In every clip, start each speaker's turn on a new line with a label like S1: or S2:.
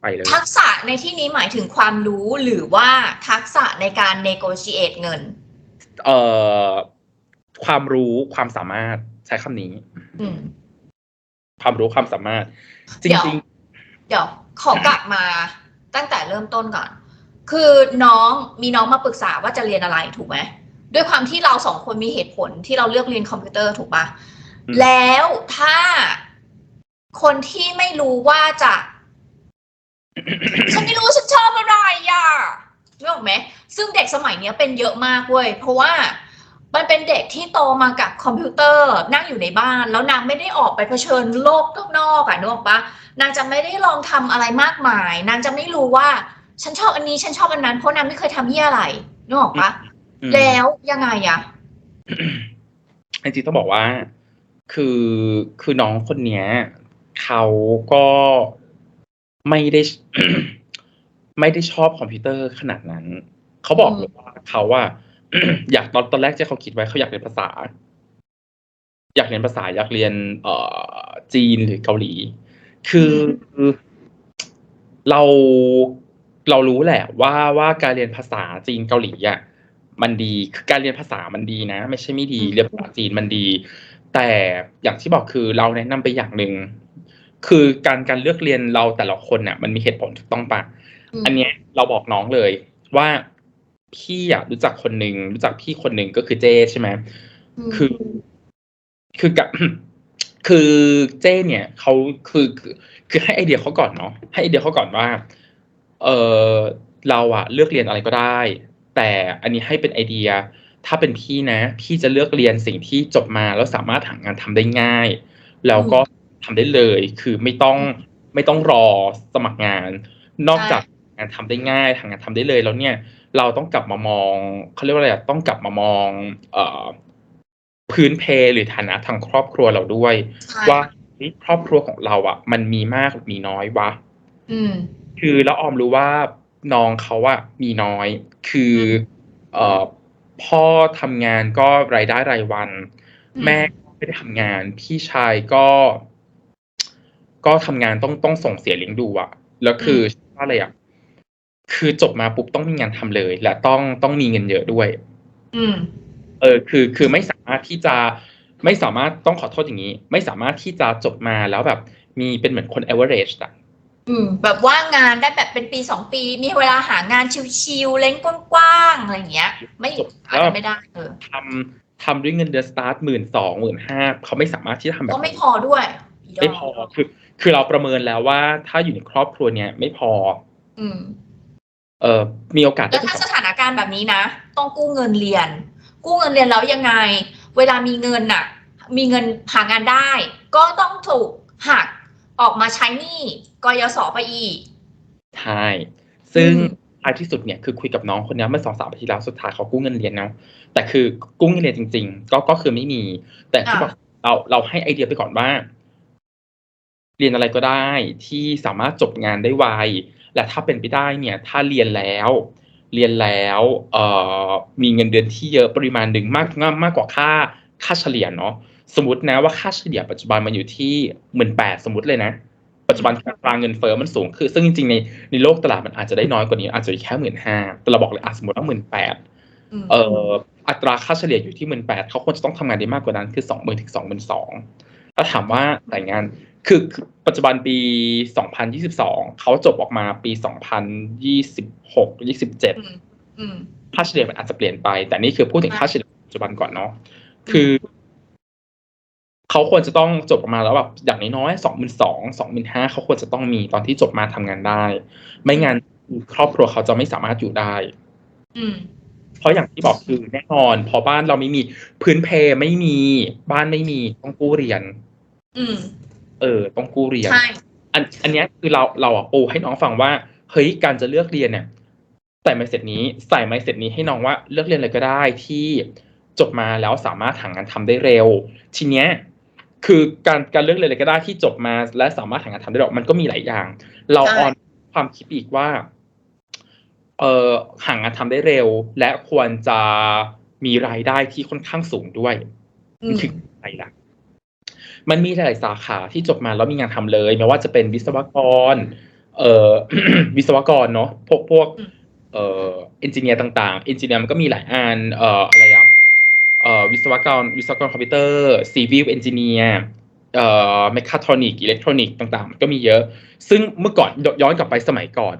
S1: ไปเลย
S2: ทักษะในที่นี้หมายถึงความรู้หรือว่าทักษะในการ negotiate เงิน
S1: เอ่อ ความรู้ความสามารถใช้คำนี้
S2: อืม
S1: ความรู้ความสามารถจ
S2: เดี๋ยว
S1: ริง
S2: เดี๋ยว ขอกลับมาตั้งแต่เริ่มต้นก่อน คือน้องมีน้องมาปรึกษาว่าจะเรียนอะไรถูกไหมด้วยความที่เราสองคนมีเหตุผลที่เราเลือกเรียนคอมพิวเตอร์ถูกปะ
S1: อืมแล้ว
S2: แล้วถ้าคนที่ไม่รู้ว่าจะ ฉันไม่รู้ฉันชอบอะไรอะรู้ออกไหมซึ่งเด็กสมัยเนี้ยเป็นเยอะมากเว้ยเพราะว่ามันเป็นเด็กที่โตมากับคอมพิวเตอร์นั่งอยู่ในบ้าน แล้วนางไม่ได้ออกไปเผชิญโลกข้างนอกอะนึกออกปะนางจะไม่ได้ลองทำอะไรมากมาย นางจะไม่รู้ว่า ฉันชอบอันนี้ฉันชอบอันนั้นเพราะนางไม่เคยทำเหี้ยอะไรนึกออกปะ
S1: ๆอืม
S2: แล้วยังไงอะ
S1: จริงๆต้องบอกว่า คือคือน้องคนเนี้ยเขาก็ ไม่ได้ ไม่ได้ชอบคอมพิวเตอร์ขนาดนั้น เขาบอก
S2: อืม
S1: เลยว่าเขาว่าอยากตอนตอนแรกที่เขาคิดไว้เขาอยากเรียนภาษา อยากเรียนภาษาอยากเรียน เอ่อ จีนหรือเกาหลี คืออเราเรารู้แหละว่าว่าการเรียนภาษาจีนเกาหลีอะมันดีคือการเรียนภาษามันดีนะ ไม่ใช่ไม่ดี
S2: อืม
S1: เรียนภาษาจีนมันดี แต่อย่างที่บอกคือเราแนะนำไปอย่างหนึ่ง คือการการเลือกเรียนเราแต่ละคนน่ะมันมีเหตุผลถูกต้องปะ
S2: ม
S1: อันเนี้ยเราบอกน้องเลยว่าพี่อะรู้จักคนหนึ่งรู้จักพี่คนหนึ่งก็คือเจใช่ไหม
S2: ม
S1: คือ คือกับคือเจ้เนี่ยเขาคือคือคือให้ไอเดียเขาก่อนเนาะให้ไอเดียเขาก่อนว่า เออเราอะเลือกเรียนอะไรก็ได้ แต่อันนี้ให้เป็นไอเดีย ถ้าเป็นพี่นะ พี่จะเลือกเรียนสิ่งที่จบมาแล้วสามารถหางานทำได้ง่าย แล้วก็ ทำได้เลย คือไม่ต้องไม่ต้องรอสมัครงาน นอกจากงานทำได้ง่ายทางงานทำได้เลยแล้วเนี่ย เราต้องกลับมามองเขาเรียกว่าอะไรอะต้องกลับมามอง เอ่อพื้นเพหรือฐานะทางครอบครัวเราด้วย
S2: ใช่
S1: ว่าเฮ้ยครอบครัวของเราอะ มันมีมากหรือมีน้อยวะ
S2: อืม
S1: คือแล้วออมรู้ว่าน้องเขาอะมีน้อย คือ เอ่อพ่อทำงานก็รายได้รายวัน
S2: อืม
S1: แม่ก็ไม่ได้ทำงาน พี่ชายก็ ก็ทำงานต้องต้องส่งเสียเลี้ยงดูอะแล้วคือว่าอะไรอะคือจบมาปุ๊บต้องมีงานทำเลย และต้องต้องมีเงินเยอะด้วย
S2: อืม
S1: เออ คือคือไม่สามารถที่จะไม่สามารถต้องขอโทษอย่างนี้ ไม่สามารถที่จะจบมาแล้วแบบ มีเป็นเหมือนคน average อะ
S2: อืม แบบว่างงานได้แบบเป็นปีสองปี มีเวลาหางานชิวๆเล้งกว้างๆอะไรอย่างเงี้ย ไม่อาจจะไม่ได้เออ
S1: ทำทำด้วยเงินเดือนสตาร์ทหมื่นสองหมื่นห้าเขาไม่สามารถที่จะทำแบบ
S2: ก็ไม่
S1: นั้น
S2: พอด้วย
S1: ไม่พอคือ คือเราประเมินแล้วว่า ถ้าอยู่ในครอบครัวเนี้ยไม่พอ
S2: อืม
S1: เออมีโอกาส
S2: แล้วถ้าสถานการณ์แบบนี้นะ ต้องกู้เงินเรียน กู้เงินเรียนแล้วยังไง เวลามีเงินน่ะ มีเงินหางานได้ ก็ต้องถูกหักออกมาใช้หนี้กยศไปอีก
S1: ใช่ซึ่ง
S2: อืม
S1: ท้ายที่สุดเนี่ยคือคุยกับน้องคนเนี้ยเมื่อสองสามปีที่แล้วสุดท้ายเขากู้เงินเรียนเนาะแต่คือกู้เงินเรียนจริง ๆ ก็ก็คือไม่มี แต่ที่บอกเราเราให้ไอเดียไปก่อนว่า เรียนอะไรก็ได้ที่สามารถจบงานได้ไวและถ้าเป็นไปได้เนี่ยถ้าเรียนแล้ว เรียนแล้วเอ่อมีเงินเดือนที่เยอะปริมาณหนึ่งมากมากมากกว่าค่าค่าเฉลี่ยเนาะสมมตินะว่าค่าเฉลี่ยปัจจุบันมันอยู่ที่หมื่นแปดสมมติเลยนะ ปัจจุบันอัตราเงินเฟ้อมันสูงคือซึ่งจริงๆในในโลกตลาดมันอาจจะได้น้อยกว่านี้อาจจะอยู่แค่หมื่นห้าแต่เราบอกเลยอะสมมติว่าหมื่นแปด
S2: อืม
S1: เอ่ออัตราค่าเฉลี่ยอยู่ที่หมื่นแปดเขาควรจะต้องทำงานได้มากกว่านั้นคือสองหมื่นถึงสองหมื่นสองแล้วถามว่าแต่งงาน คือคือปัจจุบันปี 2022 เขาจบออกมาปี 2026 27
S2: อืมอืม
S1: ค่าเฉลี่ยมันอาจจะเปลี่ยนไป แต่นี่คือพูดถึงค่าเฉลี่ยปัจจุบันก่อนเนาะ คือเขาควรจะต้องจบออกมาแล้วแบบอย่างน้อยๆสองหมื่นสองสองหมื่นห้าเขาควรจะต้องมีตอนที่จบมาทำงานได้ ไม่งั้นครอบครัวเขาจะไม่สามารถอยู่ได้
S2: อืม
S1: เพราะอย่างที่บอกคือแน่นอน พอบ้านเราไม่มีพื้นเพไม่มีบ้านไม่มีต้องกู้เรียน
S2: อืม
S1: เออต้องกู้เรียน
S2: ใช่
S1: อันอันเนี้ยคือเราเราอะปูให้น้องฟังว่าเฮ้ยการจะเลือกเรียนเนี่ยใส่ไมเสร็จนี้ใส่ไมเสร็จนี้ให้น้องว่าเลือกเรียนอะไรก็ได้ที่จบมาแล้วสามารถหางานทำได้เร็ว ทีเนี้ยคือการการเลือกเรียนอะไรก็ได้ที่จบมาและสามารถหางานทำได้เร็วมันก็มีหลายอย่าง เรา
S2: ใช่
S1: ออนความคิดอีกว่าเอ่อหางานทำได้เร็ว และควรจะมีรายได้ที่ค่อนข้างสูงด้วย
S2: อื
S1: มัน
S2: ม
S1: คืออะไรล่ะ มันมีหลายสาขาที่จบมาแล้วมีงานทำเลยไม่ว่าจะเป็นวิศวกร เอ่อวิศวกรเนาะพวกพวก
S2: อืม
S1: เอ่อเอนจิเนียร์ต่างๆเอนจิเนียร์มันก็มีหลายอันเอ่ออะไรอะเอ่อวิศวกรวิศวกรคอมพิวเตอร์ซีวิลเอนจิเนียร์เอ่อเมคาทรอนิกอิเล็กทรอนิกส์ต่างๆมันก็มีเยอะ ซึ่งเมื่อก่อนยย้อนกลับไปสมัยก่อน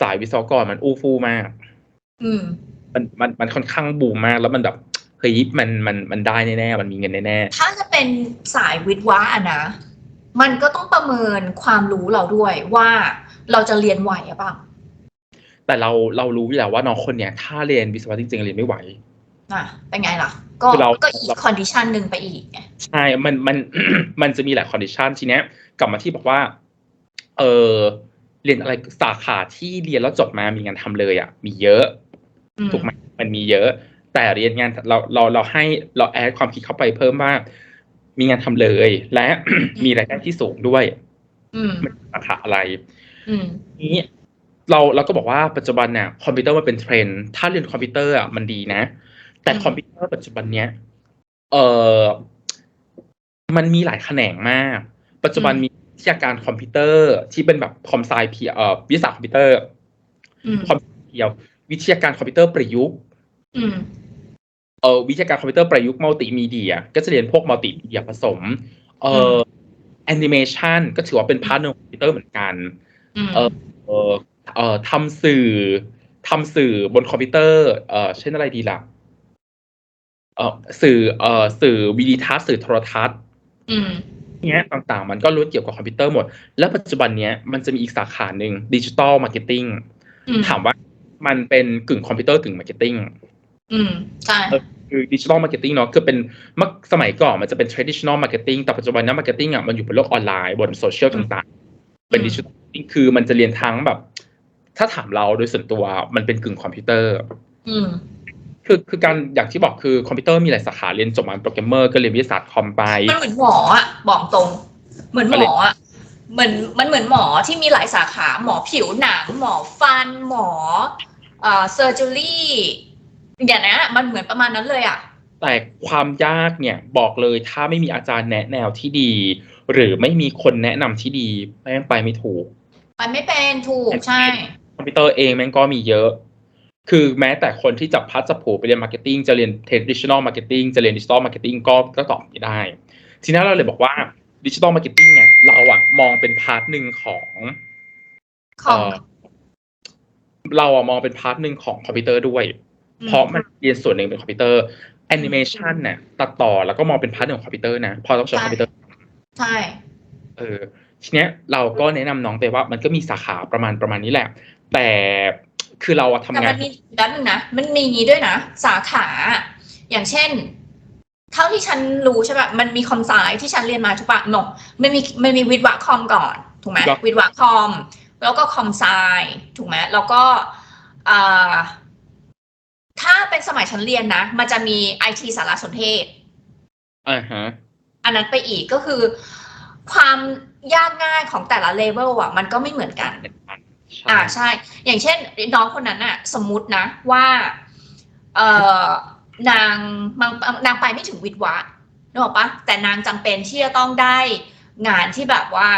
S1: สายวิศวกรมันอู้ฟู่มาก
S2: อืม
S1: มันมันมันค่อนข้างบูมมาก แล้วมันแบบเฮ้ยมันมันมันได้แน่ๆมันมีเงินแน่
S2: ถ้าจะ เป็นสายวิทย์วะอะนะ มันก็ต้องประเมินความรู้เราด้วยว่าเราจะเรียนไหวหรือเปล่า
S1: ๆแต่เราเรารู้อยู่แล้วว่าน้องคนเนี้ยถ้าเรียนวิศวะจริงๆเรียนไม่ไหว
S2: อะเป็นไงล่ะ ก็
S1: คือเรา
S2: ก็อีกคอนดิชันหนึ่งไปอีกไง
S1: ใช่มันมันมันจะมีหลายคอนดิชันทีเนี้ย กลับมาที่บอกว่า เออเรียนอะไรสาขาที่เรียนแล้วจบมามีงานทำเลยอะ มีเยอะ
S2: อืม
S1: ถูกไหมมันมีเยอะ แต่เรียนงานเราเราเราให้เราแอดความคิดเข้าไปเพิ่มว่า มีงานทำเลย และมีรายได้ที่สูงด้วย
S2: อืม
S1: มันสาขาอะไร
S2: อืม
S1: นี้เราเราก็บอกว่าปัจจุบันเนี่ยคอมพิวเตอร์มันเป็นเทรนด์ถ้าเรียนคอมพิวเตอร์อะมันดีนะ แต่
S2: อืม
S1: คอมพิวเตอร์ปัจจุบันเนี้ยเออมันมีหลายแขนงมาก ปัจจุบันมีวิทยาการคอมพิวเตอร์ที่เป็นแบบคอมไซเพียเอ่อวิทยาศาสตร์คอมพิวเตอร์
S2: อืม
S1: คอมพิวเตอร์เพียว วิทยาการคอมพิวเตอร์ประยุกต์
S2: อืม
S1: เออวิทยาการคอมพิวเตอร์ประยุกต์มัลติมีเดีย ก็จะเรียนพวกมัลติมีเดียผสม เอ่อแอนิเมชันก็ถือว่าเป็นพาร์ทหนึงของคอมพิวเตอร์เหมือนกัน
S2: อืม
S1: เออเออเออทำสื่อทำสื่อบนคอมพิวเตอร์ เออเช่นอะไรดีล่ะเออสื่อเออสื่อวิดีทัศน์สื่อโทรทัศน์
S2: อืม
S1: เนี้ยต่างๆ มันก็ล้วนเกี่ยวกับคอมพิวเตอร์หมด แล้วปัจจุบันเนี้ยมันจะมีอีกสาขาหนึ่งดิจิตอลมาร์เก็ตติ้ง
S2: อืม
S1: ถามว่ามันเป็นกึ่งคอมพิวเตอร์กึ่งมาร์เก็ตติ้ง
S2: อืมใช่
S1: เออคือดิจิทัลมาร์เก็ตติ้งเนาะคือเป็นเมื่อสมัยก่อนมันจะเป็น traditional marketing แต่ปัจจุบันนี้มาร์เก็ตติ้งอะมันอยู่บนโลกออนไลน์บนโซเชียลต่างๆ เป็นดิจิทัลคือมันจะเรียนทั้งแบบ ถ้าถามเราโดยส่วนตัวมันเป็นกึ่งคอมพิวเตอร์
S2: อืม
S1: คือคือการอย่างที่บอกคือคอมพิวเตอร์มีหลายสาขาเรียนจบมาเป็นโปรแกรมเมอร์ก็เรียนวิทยาศาสตร์คอมไป
S2: มันเหมือนหมออะบอกตรง เหมือนหมออะเหมือนมันเหมือนหมอที่มีหลายสาขาหมอผิวหนัง หมอฟัน หมอเอ่อเซอร์เจอรี่ อย่างนี้นมันเหมือนประมาณนั้นเลยอะ
S1: แต่ความยากเนี่ยบอกเลยถ้าไม่มีอาจารย์แนะแนวที่ดี หรือไม่มีคนแนะนำที่ดีแม่งไปไม่ถูก
S2: ไปไม่เป็นถูกใช่
S1: คอมพิวเตอร์เองแม่งก็มีเยอะ คือแม้แต่คนที่จับพัดจับผูไปเรียนมาร์เก็ตติ้งจะเรียน traditional marketing จะเรียน digital marketing ก็ก็ตอบไม่ได้ ทีนี้เราเลยบอกว่า digital marketing เนี่ยเราอะมองเป็นพาร์ทหนึ่งของ
S2: ของ
S1: เอ่อเราอะมองเป็นพาร์ทหนึ่งของคอมพิวเตอร์ด้วย เพราะมันเรียนส่วนหนึ่งเป็นคอมพิวเตอร์แอนิเมชันเนี่ยตัดต่อแล้วก็มองเป็นพาร์ทหนึ่งของคอมพิวเตอร์นะเพอต้องใช้คอมพิวเตอร์
S2: ใช่
S1: เออ ทีเนี้ยเราก็แนะนำน้องไปว่ามันก็มีสาขาประมาณประมาณนี้แหละ แต่คือเราอะทำ
S2: แต่
S1: งา
S2: มันนมีด้านหนึงนะ มันมีอย่างนี้ด้วยนะ สาขา อย่างเช่น เท่าที่ฉันรู้ใช่ปะมันมีคอมไซที่ฉันเรียนมาถูกปะหนกมันมีมันมีวิทย์วะคอมก่อน ถูกไหม
S1: ครับ
S2: วิทย์วะคอม แล้วก็คอมไซถูกไหมแล้วก็อ่าถ้า เป็นสมัยฉันเรียนนะ มันจะมีไอทีสารสนเทศ
S1: อ่าฮะ
S2: อันนั้นไปอีกก็คือ ความยากง่ายของแต่ละเลเวลอะ มันก็ไม่เหมือนกัน อ่าใช่ อย่างเช่น น้องคนนั้นอะสมมุตินะว่า เออนางนางนางไปไม่ถึงวิทย์วะนึกออกปะแต่นางจำเป็นที่จะต้องได้งานที่แบบว่า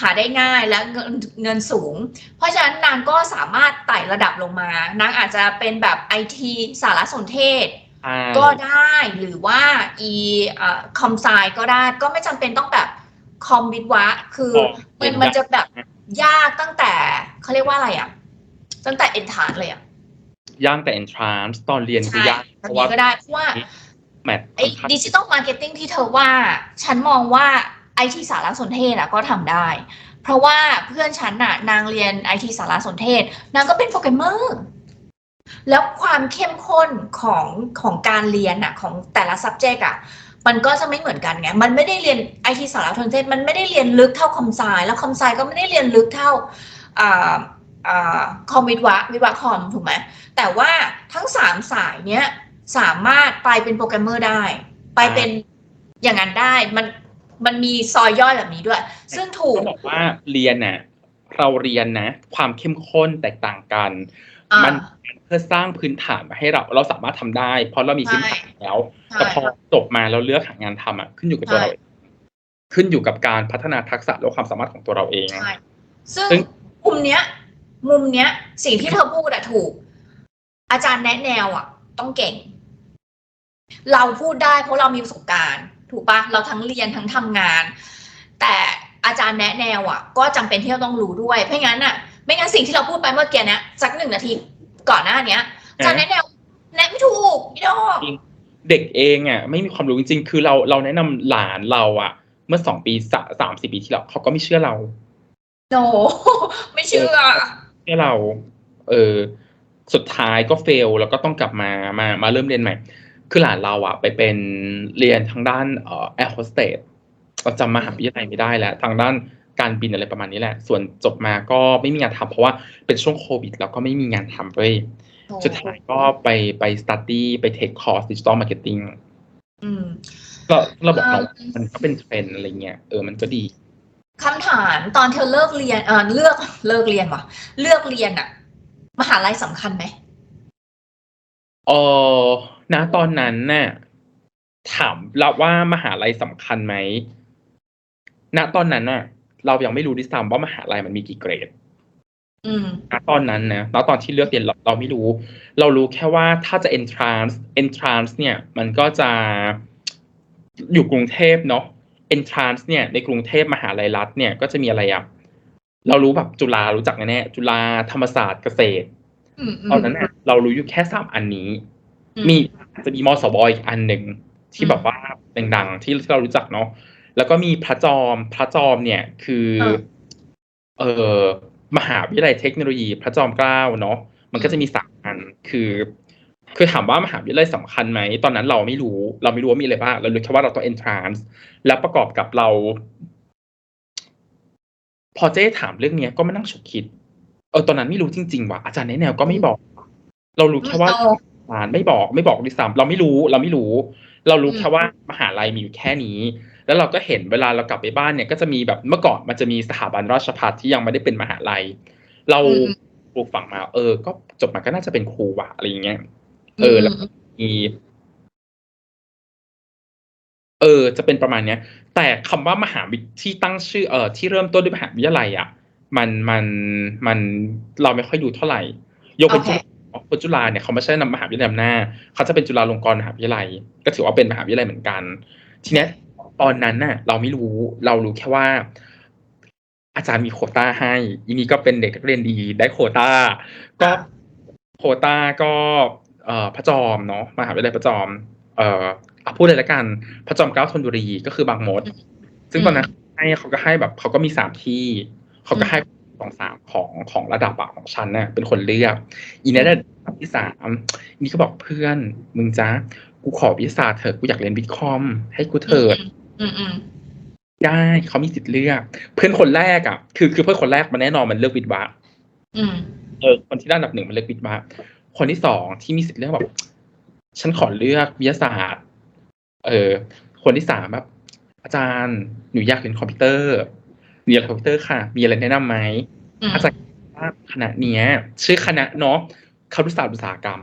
S2: หาได้ง่ายและเงินเงินสูง เพราะฉะนั้นนางก็สามารถไต่ระดับลงมา นางอาจจะเป็นแบบไอทีสารสนเทศ
S1: ใช่
S2: ก็ได้หรือว่าอีคอมไซก็ได้ก็ไม่จำเป็นต้องแบบคอมวิทวะ คือมันมันจะแบบยากตั้งแต่เขาเรียกว่าอะไรอะ ตั้งแต่เอนทานเลยอะ
S1: ย่างแต่ entrance ตอนเรียนก็
S2: ใช่
S1: ยากเพ
S2: แบบ
S1: ราะ
S2: นี้
S1: ว่า
S2: ก็ได้เพราะว่า
S1: แมท
S2: ไอ้ดิจิตอลมาร์เก็ตติ้งที่เธอว่า ฉันมองว่า ไอทีสารสนเทศอะก็ทำได้ เพราะว่าเพื่อนฉันน่ะนางเรียนไอทีสารสนเทศ นางก็เป็นโปรแกรมเมอร์แล้วความเข้มข้นของของการเรียนอะของแต่ละ subject อะมันก็จะไม่เหมือนกันไง มันไม่ได้เรียนไอทีสารสนเทศ มันไม่ได้เรียนลึกเท่าคอมไซแล้วคอมไซก็ไม่ได้เรียนลึกเท่าอ่าอ่าคอมวิทวะวิทวะคอมถูกไหมแต่ว่าทั้งสามสายเนี้ยสามารถไปเป็นโปรแกรมเมอร์ได้ ไปเป็นอย่างนั้นได้ มัน มันมีซอยย่อยแบบนี้ด้วย ซึ่งถูก
S1: เขาบอกว่าเรียนน่ะเราเรียนนะ ความเข้มข้นแตกต่างกัน
S2: อ่า
S1: มันเพื่อสร้างพื้นฐานมาให้เราเราสามารถทำได้ เพราะเรามีพื้นฐานแล้ว
S2: ใช่
S1: แต่พอจบมาเราเลือกหางานทำอะขึ้นอยู่กับตัว
S2: ใช่
S1: เราเองขึ้นอยู่กับการพัฒนาทักษะและความสามารถของตัวเราเอง
S2: ใช่ซึ่ง
S1: ซึ่ง
S2: มุมเนี้ย มุมเนี้ย สิ่งที่เธอพูดอะถูก อาจารย์แนะแนวอะต้องเก่ง เราพูดได้เพราะเรามีประสบการณ์ ถูกปะเราทั้งเรียนทั้งทำงาน แต่อาจารย์แนะแนวอะก็จำเป็นที่เราต้องรู้ด้วยเพราะงั้นอะไม่งั้นสิ่งที่เราพูดไปเมื่อกี้เนี้ยสักหนึ่งนาทีก่อนหน้าเนี้ยอาจารย์แนะแนวแนะไม่ถูกพี่ดอก
S1: เด็กเองอะไม่มีความรู้จริงๆ คือเราเราแนะนำหลานเราอะ เมื่อสองปีสาสามสี่ปีที่แล้วเขาก็ไม่เชื่อเรา
S2: โนไม่เชื่อ
S1: เชื่อเรา เออสุดท้ายก็เฟลแล้วก็ต้องกลับมามามาเริ่มเรียนใหม่ คือหลานเราอะไปเป็นเรียนทางด้านเอ่อแอร์โฮสเตสเราจำมหาวิทยาลัยไม่ได้แล้ว ทางด้านการบินอะไรประมาณนี้แหละ ส่วนจบมาก็ไม่มีงานทำเพราะว่าเป็นช่วงโควิด แล้วก็ไม่มีงานทำเลยสุดท้ายก็ไปไปสตัดดี้ไปเทคคอร์สดิจิตอลมาร์เก็ตติ้ง
S2: อืม
S1: ก็เราบอกน้อง
S2: อืม
S1: มันก็เป็นเทรนด์อะไรเงี้ย เออมันก็ดี
S2: คำถามตอนเธอเลิกเรียนเออเลือกเลิกเรียนวะเลือกเรียนอะมหาลัยสำคัญไหม
S1: เออ ณตอนนั้นน่ะถามเราว่ามหาลัยสำคัญไหมณตอนนั้นน่ะ เรายังไม่รู้ด้วยซ้ำว่ามหาลัยมันมีกี่เกรด
S2: อืม
S1: ณตอนนั้นนะณตอนที่เลือกเรียนเราเราไม่รู้ เรารู้แค่ว่าถ้าจะ entrance entrance เนี่ย มันก็จะอยู่กรุงเทพเนาะ entrance เนี่ย ในกรุงเทพมหาลัยรัฐเนี่ยก็จะมีอะไรอะเรารู้แบบจุฬารู้จักแน่ๆจุฬาธรรมศาสตร์เกษตร
S2: อืมอืม
S1: ตอนนั้นน่ะเรารู้อยู่แค่สามอันนี้
S2: อื
S1: มีจะมีมสวอีกอันหนึ่งที่
S2: อืม
S1: แบบว่าดังๆที่เรารู้จักเนาะแล้วก็มีพระจอมพระจอมเนี่ยคือ
S2: เออ
S1: เออมหาวิทยาลัยเทคโนโลยีพระจอมเกล้าเนาะมันก็จะมีสามอันคือ คือถามว่ามหาวิทยาลัยสำคัญไหม ตอนนั้นเราไม่รู้ เราไม่รู้ว่ามีอะไรบ้างเรารู้แค่ว่าเราต้อง entrance แล้วประกอบกับเรา พอเจ๊ถามเรื่องเนี้ยก็มานั่งฉุกคิด เออตอนนั้นไม่รู้จริง ๆ ว่ะอาจารย์แนะแนวก็ไม่บอก เรารู้แค่ว่า
S2: โอ้
S1: อ่านไม่บอกไม่บอกด้วยซ้ำเราไม่รู้เราไม่รู้ เรารู้
S2: อืม
S1: แค่ว่ามหาลัยมีอยู่แค่นี้ แล้วเราก็เห็นเวลาเรากลับไปบ้านเนี่ย ก็จะมีแบบเมื่อก่อนมันจะมีสถาบันราชภัฏที่ยังไม่ได้เป็นมหาลัย เรา
S2: อืม
S1: ปลูกฝังมา เออ ก็จบมาก็น่าจะเป็นครูว่ะอะไรอย่างเงี้ยเออแล้วมีเออ จะเป็นประมาณเนี้ย แต่คำว่ามหาวิทที่ตั้งชื่อเออที่เริ่มต้นด้วยมหาวิทยาลัยอะมันมันมันเราไม่ค่อยดูเท่าไหร่ ยกเป็น
S2: โอเค
S1: จุฬาจุฬาเนี่ยเขาไม่ใช่นำมหาวิทยาลัยนำหน้า เขาจะเป็นจุฬาลงกรณ์มหาวิทยาลัย ก็ถือว่าเป็นมหาวิทยาลัยเหมือนกัน ทีเนี้ยตอนนั้นน่ะ เราไม่รู้เรารู้แค่ว่า อาจารย์มีโควต้าให้อีนี้ก็เป็นเด็กนักเรียนดีได้โควต้า ก็
S2: อะ
S1: โควต้าก็เอ่อพระจอมเนาะมหาวิทยาลัยพระจอม เอ่ออะพูดเลยละกัน พระจอมเกล้าธนบุรีก็คือบางมด ซึ่งตอนนั้นให้เขาก็ให้แบบเขาก็มีสามที่ เขาก็ให้ส องสามของของระดับอะของฉันน่ะเป็นคนเลือกอีนั้นได้อันดับที่สามอีนี่ก็บอกเพื่อนมึงจ้ากูขอวิชาเถอะกูอยากเรียนวิทย์คอม ให้กูเถิด
S2: อืมอืม
S1: ได้เขามีสิทธิ์เลือก เพื่อนคนแรกอะ คือคือเพื่อนคนแรกมันแน่นอนมันเลือกวิทย์วะ
S2: อืม
S1: เออคนที่ได้อันดับหนึ่งมันเลือกวิทย์วะคนที่สองที่มีสิทธิ์เลือกแบบฉันขอเลือกวิทยาศาสตร์ เออ คนที่สามแบบอาจารย์หนูอยากเรียนคอมพิวเตอร์หนูอยาก เรียนคอมพิวเตอร์ค่ะ มีอะไรแนะนำไหม
S2: อืม
S1: อาจารย์ว่าคณะเนี้ย ชื่อคณะเนาะครุศาสตร์อุตสาหกรรม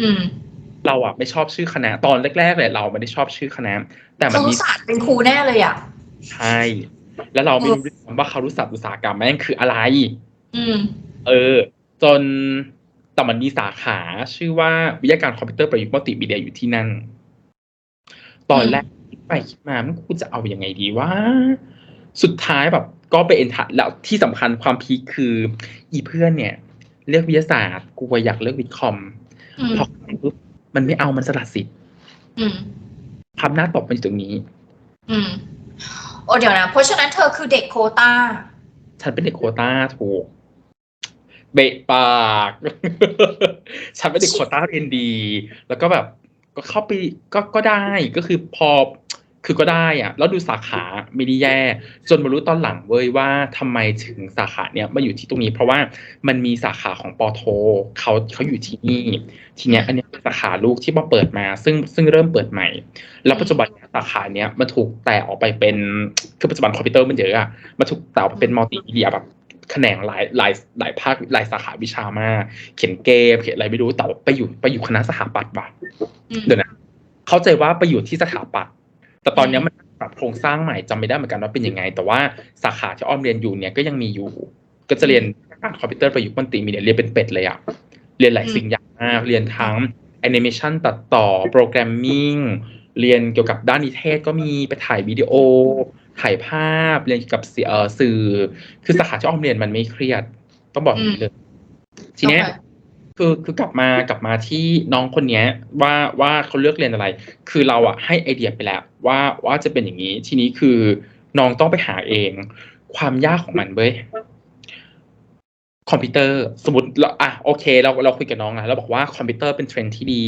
S2: อืม
S1: เราอะไม่ชอบชื่อคณะ ตอนแรกๆเลยเราไม่ได้ชอบชื่อคณะ แต่มัน
S2: ครุ
S1: มี
S2: ศาสตร์เป็นครูแน่เลยอะ
S1: ใช่แล้วเราไม่รู้ด้วยซ้ำว่าครุศาสตร์อุตสาหกรรมแม่งคืออะไร
S2: อืม
S1: เออ จนแต่มันมีสาขาชื่อว่าวิทยาการคอมพิวเตอร์ประยุกต์มัลติมีเดียอยู่ที่นั่น ตอนแรกคิดไปคิดมามันกูจะเอาอยัางไงดีว่า สุดท้ายแบบก็ไปเอ็นทัแล้วที่สำคัญความพีคคือ อีเพื่อนเนี่ย เลือกวิทยาศาสตร์กูก็อยากเลือกวิทย์คอม
S2: อืม
S1: พอปุ๊บมันไม่เอามันสลัดสิทธิ์
S2: อืม
S1: ทำหน้าตบมันอยู่ตรงนี้
S2: อืมโอ้เดี๋ยวนะ เพราะฉะนั้นเธอคือเด็กโควต้า
S1: ฉันเป็นเด็กโควต้าถูกเบะปากฉันเป็นเด็กโควต้าเรียนดี แล้วก็แบบ ก็เข้าไปก็ก็ได้ก็คือพอ คือก็ได้อะแล้วดูสาขาไม่ได้แย่ จนมารู้ตอนหลังเว้ยว่าทำไมถึงสาขาเนี้ยมาอยู่ที่ตรงนี้ เพราะว่ามันมีสาขาของปอโทเขาเขาอยู่ที่นี่ทีเนี้ยอันเนี้ยเป็นสาขาลูกที่มาเปิดมา ซึ่งซึ่งเริ่มเปิดใหม่ แล้วปัจจุบันสาขาเนี้ยมันถูกแตกออกไปเป็นคือปัจจุบันคอมพิวเตอร์มันเยอะอะมันถูกแตกออกไปเป็นมัลติมีเดียแบบแขนงหลายหลายหลายภาคหลายสาขาวิชามาก เขียนเกมเขียนอะไรไม่รู้แต่ว่าไปอยู่ไปอยู่คณะสถาปัตย์ว่ะ
S2: อืม
S1: เดี๋ยวนะเข้าใจว่าไปอยู่ที่สถาปัตย์ แต่ตอนเนี้ยมันปรับโครงสร้างใหม่จำไม่ได้เหมือนกันว่าเป็นยังไง แต่ว่าสาขาที่อ้อมเรียนอยู่เนี่ยก็ยังมีอยู่ ก็จะเรียนการคอมพิวเตอร์ประยุกต์มัลติมีเดียเรียนเป็นเป็ดเลยอะเรียนหลาย
S2: อืม
S1: สิ่งอย่างมากเรียนทั้งแอนิเมชันตัดต่อโปรแกรมมิ่งเรียนเกี่ยวกับด้านนิเทศก็มีไปถ่ายวิดีโอ ถ่ายภาพเรียนเกี่ยวกับสื่อเอ่อสื่อคือสาขาที่อ้อมเรียนมันไม่เครียด ต้องบอกอย่างนี้เลยทีเนี้ย
S2: โอเคื
S1: อคือกลับมากลับมาที่น้องคนเนี้ยว่าว่าเขาเลือกเรียนอะไร คือเราอะให้ไอเดียไปแล้ว ว่าว่าจะเป็นอย่างนี้ ทีนี้คือน้องต้องไปหาเอง ความยากของมันเว้ยคอมพิวเตอร์สมมติเราอะโอเค เราเราคุยกับน้องนะเราบอกว่าคอมพิวเตอร์เป็นเทรนด์ที่ดี